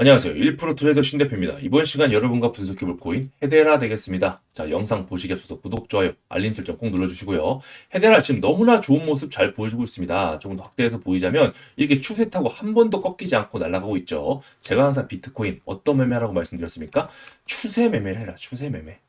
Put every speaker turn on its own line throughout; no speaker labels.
안녕하세요. 1% 트레이더 신대표입니다. 이번 시간 여러분과 분석해볼 코인 헤데라 되겠습니다. 자, 영상 보시기 앞서서 구독, 좋아요, 알림 설정 꼭 눌러주시고요. 헤데라 지금 너무나 좋은 모습 잘 보여주고 있습니다. 조금 더 확대해서 보이자면 이렇게 추세 타고 한 번도 꺾이지 않고 날아가고 있죠. 제가 항상 비트코인 어떤 매매라고 말씀드렸습니까? 추세 매매를 해라. 추세 매매.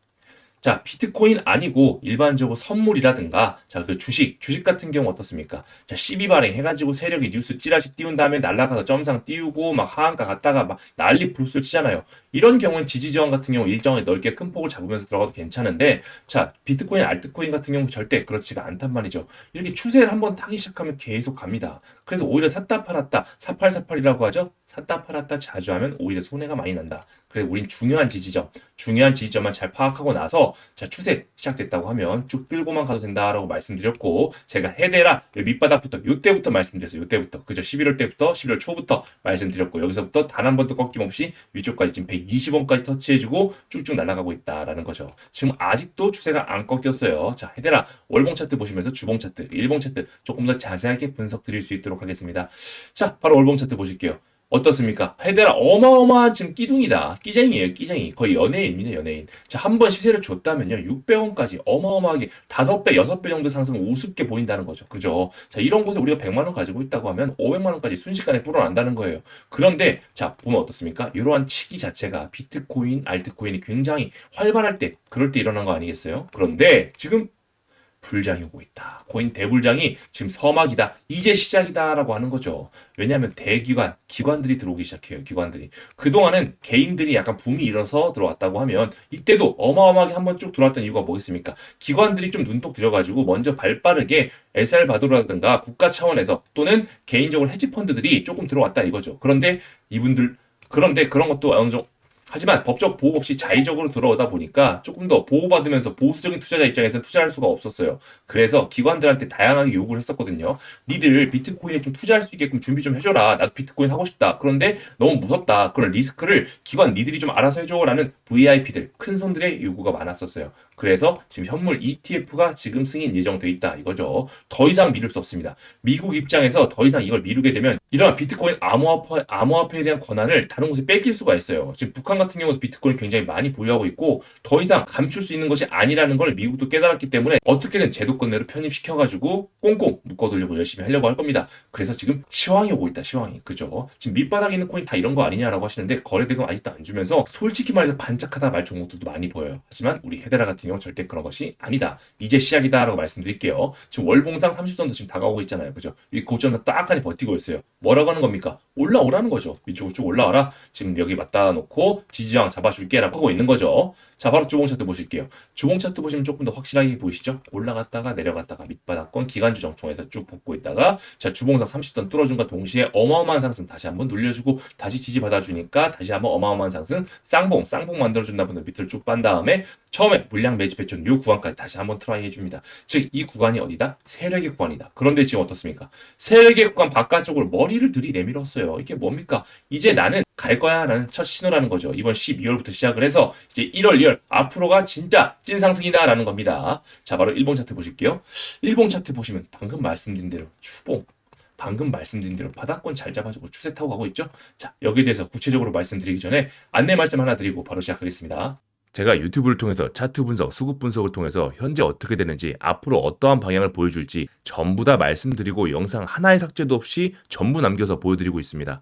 자, 비트코인 아니고 일반적으로 선물이라든가 자, 그 주식, 주식 같은 경우 어떻습니까? 자, 12발행 해가지고 세력이 뉴스 찌라시 띄운 다음에 날라가서 점상 띄우고 막 하한가 갔다가 막 난리 부르스 치잖아요. 이런 경우는 지지 저항 같은 경우 일정하게 넓게 큰 폭을 잡으면서 들어가도 괜찮은데 자, 비트코인, 알트코인 같은 경우 절대 그렇지가 않단 말이죠. 이렇게 추세를 한번 타기 시작하면 계속 갑니다. 그래서 오히려 샀다 팔았다, 사팔사팔이라고 하죠. 샀다 팔았다 자주 하면 오히려 손해가 많이 난다. 그래 우린 중요한 지지점, 중요한 지지점만 잘 파악하고 나서 자 추세 시작됐다고 하면 쭉 끌고만 가도 된다라고 말씀드렸고 제가 해대라 요 밑바닥부터 요때부터 말씀드렸어요. 요때부터 그죠? 11월 때부터 11월 초부터 말씀드렸고 여기서부터 단 한 번도 꺾임없이 위쪽까지 지금 120원까지 터치해주고 쭉쭉 날아가고 있다라는 거죠. 지금 아직도 추세가 안 꺾였어요. 자 해대라 월봉 차트 보시면서 주봉 차트, 일봉 차트 조금 더 자세하게 분석 드릴 수 있도록 하겠습니다. 자 바로 월봉 차트 보실게요. 어떻습니까? 헤데라 어마어마한 지금 끼둥이다. 끼쟁이에요, 끼쟁이. 거의 연예인입니다, 연예인. 자, 한 번 시세를 줬다면요, 600원까지 어마어마하게 5배, 6배 정도 상승을 우습게 보인다는 거죠. 그죠? 자, 이런 곳에 우리가 100만원 가지고 있다고 하면 500만원까지 순식간에 불어난다는 거예요. 그런데, 자, 보면 어떻습니까? 이러한 치기 자체가 비트코인, 알트코인이 굉장히 활발할 때, 그럴 때 일어난 거 아니겠어요? 그런데, 지금 불장이 오고 있다. 코인 대불장이 지금 서막이다. 이제 시작이다라고 하는 거죠. 왜냐하면 대기관, 기관들이 들어오기 시작해요. 기관들이. 그동안은 개인들이 약간 붐이 일어서 들어왔다고 하면 이때도 어마어마하게 한번 쭉 들어왔던 이유가 뭐겠습니까? 기관들이 좀 눈독 들여가지고 먼저 발 빠르게 SR바도라든가 국가 차원에서 또는 개인적으로 헤지펀드들이 조금 들어왔다 이거죠. 그런데 이분들 그런데 그런 것도 어느 정도 하지만 법적 보호 없이 자의적으로 들어오다 보니까 조금 더 보호받으면서 보수적인 투자자 입장에서는 투자할 수가 없었어요. 그래서 기관들한테 다양하게 요구를 했었거든요. 니들 비트코인에 좀 투자할 수 있게끔 준비 좀 해줘라. 나도 비트코인 하고 싶다. 그런데 너무 무섭다. 그런 리스크를 기관 니들이 좀 알아서 해줘라는 VIP들, 큰 손들의 요구가 많았었어요. 그래서 지금 현물 ETF가 지금 승인 예정돼 있다 이거죠. 더 이상 미룰 수 없습니다. 미국 입장에서 더 이상 이걸 미루게 되면 이러한 비트코인 암호화폐, 암호화폐에 대한 권한을 다른 곳에 뺏길 수가 있어요. 지금 북한 같은 경우도 비트코인 굉장히 많이 보유하고 있고 더 이상 감출 수 있는 것이 아니라는 걸 미국도 깨달았기 때문에 어떻게든 제도권 내로 편입시켜가지고 꽁꽁 묶어두려고 열심히 하려고 할 겁니다. 그래서 지금 시황이 오고 있다 시황이 그죠? 지금 밑바닥에 있는 코인 다 이런 거 아니냐라고 하시는데 거래대금 아직도 안 주면서 솔직히 말해서 반짝하다 말 종목들도 많이 보여요. 하지만 우리 헤데라 같은 경우 절대 그런 것이 아니다. 이제 시작이다라고 말씀드릴게요. 지금 월봉상 30선도 지금 다가오고 있잖아요. 그죠? 이 고점도 딱하니 버티고 있어요. 뭐라고 하는 겁니까? 올라오라는 거죠. 위쪽으로 쭉 올라와라. 지금 여기 맞다 놓고 지지저항 잡아줄게라고 하고 있는 거죠. 자, 바로 주봉 차트 보실게요. 주봉 차트 보시면 조금 더 확실하게 보이시죠? 올라갔다가 내려갔다가 밑바닥권 기간주 정총에서 쭉 붙고 있다가 자, 주봉상 30선 뚫어준과 동시에 어마어마한 상승 다시 한번 눌려주고 다시 지지 받아주니까 다시 한번 어마어마한 상승 쌍봉, 쌍봉 만들어준다 분들 밑을 쭉 빤 다음에 처음에 물량 매집해준 요 구간까지 다시 한번 트라이 해줍니다. 즉, 이 구간이 어디다? 세력의 구간이다. 그런데 지금 어떻습니까? 세력의 구간 바깥쪽으로 머리를 들이내밀었어요. 이게 뭡니까? 이제 나는 갈 거야 라는 첫 신호라는 거죠. 이번 12월부터 시작을 해서 이제 1월, 2월 앞으로가 진짜 찐 상승이다 라는 겁니다. 자, 바로 일본 차트 보실게요. 일본 차트 보시면 방금 말씀드린 대로 추봉, 방금 말씀드린 대로 바닥권 잘 잡아주고 추세 타고 가고 있죠? 자, 여기에 대해서 구체적으로 말씀드리기 전에 안내 말씀 하나 드리고 바로 시작하겠습니다.
제가 유튜브를 통해서 차트 분석, 수급 분석을 통해서 현재 어떻게 되는지, 앞으로 어떠한 방향을 보여줄지 전부 다 말씀드리고 영상 하나의 삭제도 없이 전부 남겨서 보여드리고 있습니다.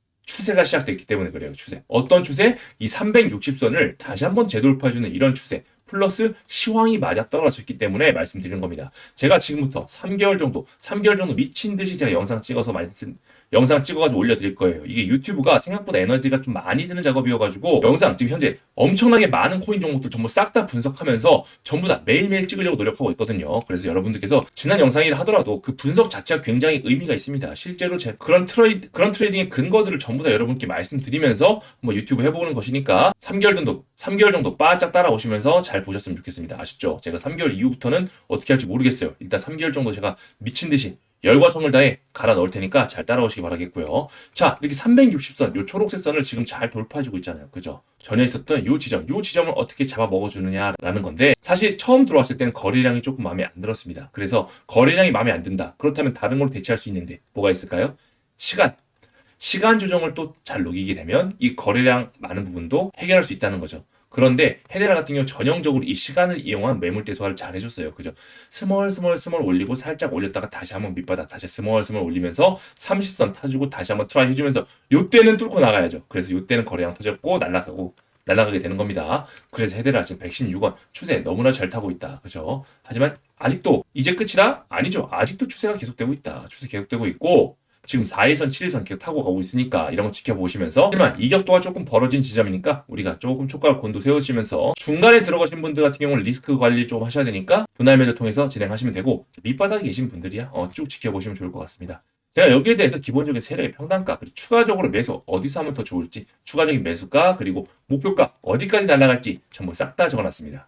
추세가 시작됐기 때문에 그래요. 추세. 어떤 추세? 이 360선을 다시 한번 재돌파해주는 이런 추세. 플러스 시황이 맞아 떨어졌기 때문에 말씀드리는 겁니다. 제가 지금부터 3개월 정도, 3개월 정도 미친 듯이 제가 영상 찍어서 말씀, 영상 찍어가지고 올려드릴 거예요. 이게 유튜브가 생각보다 에너지가 좀 많이 드는 작업이어가지고 영상 지금 현재 엄청나게 많은 코인 종목들 전부 싹 다 분석하면서 전부 다 매일매일 찍으려고 노력하고 있거든요. 그래서 여러분들께서 지난 영상이라 하더라도 그 분석 자체가 굉장히 의미가 있습니다. 실제로 제 그런 트레이드 그런 트레이딩의 근거들을 전부 다 여러분께 말씀드리면서 뭐 유튜브 해보는 것이니까 3개월 정도 3개월 정도 바짝 따라오시면서 잘 보셨으면 좋겠습니다. 아시죠? 제가 3개월 이후부터는 어떻게 할지 모르겠어요. 일단 3개월 정도 제가 미친 듯이 열과 성을 다해 갈아 넣을 테니까 잘 따라오시기 바라겠고요. 자, 이렇게 360선, 요 초록색 선을 지금 잘 돌파해주고 있잖아요. 그죠? 전에 있었던 요 지점, 요 지점을 어떻게 잡아 먹어주느냐라는 건데, 사실 처음 들어왔을 때는 거래량이 조금 마음에 안 들었습니다. 그래서 거래량이 마음에 안 든다. 그렇다면 다른 걸로 대체할 수 있는데, 뭐가 있을까요? 시간. 시간 조정을 또 잘 녹이게 되면 이 거래량 많은 부분도 해결할 수 있다는 거죠. 그런데 헤데라 같은 경우 전형적으로 이 시간을 이용한 매물대 소화를 잘 해줬어요. 그죠? 스멀 스멀 스멀 올리고 살짝 올렸다가 다시 한번 밑바닥 다시 스멀 스멀 올리면서 30선 타주고 다시 한번 트라이 해주면서 요때는 뚫고 나가야죠. 그래서 요때는 거래량 터졌고 날아가고 날아가게 되는 겁니다. 그래서 헤데라 지금 116원 추세 너무나 잘 타고 있다. 그죠? 하지만 아직도 이제 끝이다? 아니죠. 아직도 추세가 계속되고 있다. 추세 계속되고 있고 지금 4일선, 7일선 계속 타고 가고 있으니까 이런 거 지켜보시면서 하지만 이격도가 조금 벌어진 지점이니까 우리가 조금 촉각을 곤두 세우시면서 중간에 들어가신 분들 같은 경우는 리스크 관리 좀 하셔야 되니까 분할 매도 통해서 진행하시면 되고 밑바닥에 계신 분들이야 어, 쭉 지켜보시면 좋을 것 같습니다. 제가 여기에 대해서 기본적인 세력의 평단가 그리고 추가적으로 매수 어디서 하면 더 좋을지 추가적인 매수가 그리고 목표가 어디까지 날아갈지 전부 싹 다 적어놨습니다.